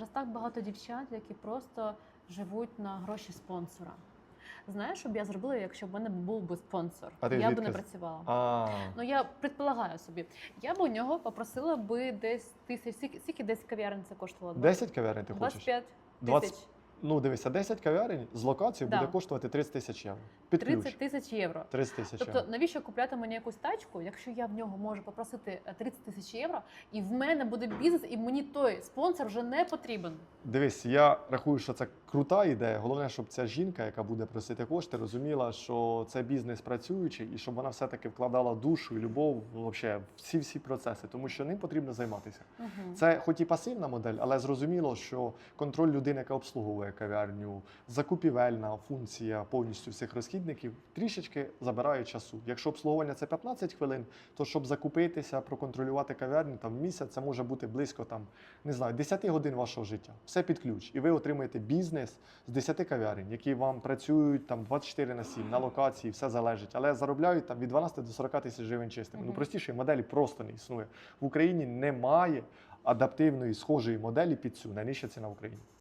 Зараз так багато дівчат, які просто живуть на гроші спонсора. Знаєш, що б я зробила, якщо б мене був би спонсор? А ти я б не працювала. А, Ну я предполагаю собі. Я б у нього попросила би десь тисяч. Скільки, десь кав'ярень це коштувало? 10 кав'ярень ти хочеш? 25 20 тисяч. Ну, дивися, 10 кав'ярень з локацією Да. буде коштувати 30 тисяч євро. Під ключ. 30 тисяч євро. 30 тисяч Тобто, євро. навіщо купляти мені якусь тачку, якщо я в нього можу попросити е, 30 тисяч євро, і в мене буде бізнес, і мені той спонсор вже не потрібен. Дивись, я рахую, що це крута ідея. Головне, щоб ця жінка, яка буде просити кошти, розуміла, що це бізнес працюючий, і щоб вона все-таки вкладала душу і любов вообще, в всі всі процеси, тому що ним потрібно займатися. Угу. Це хоч і пасивна модель, але зрозуміло, що контроль людини, яка обслуговує кав'ярню, закупівельна функція повністю всіх розхідників трішечки забирає часу. Якщо обслуговування це 15 хвилин, то щоб закупитися, проконтролювати кав'ярню там місяць, це може бути близько там, не знаю, 10 годин вашого життя. Все під ключ. І ви отримаєте бізнес з 10 кав'ярень, які вам працюють там 24 на 7, на локації, все залежить, але заробляють там від 12 до 40 тисяч гривень чистими. Ну Мгм. простішої моделі просто не існує. В Україні немає адаптивної схожої моделі під цю найнижча ціна в Україні.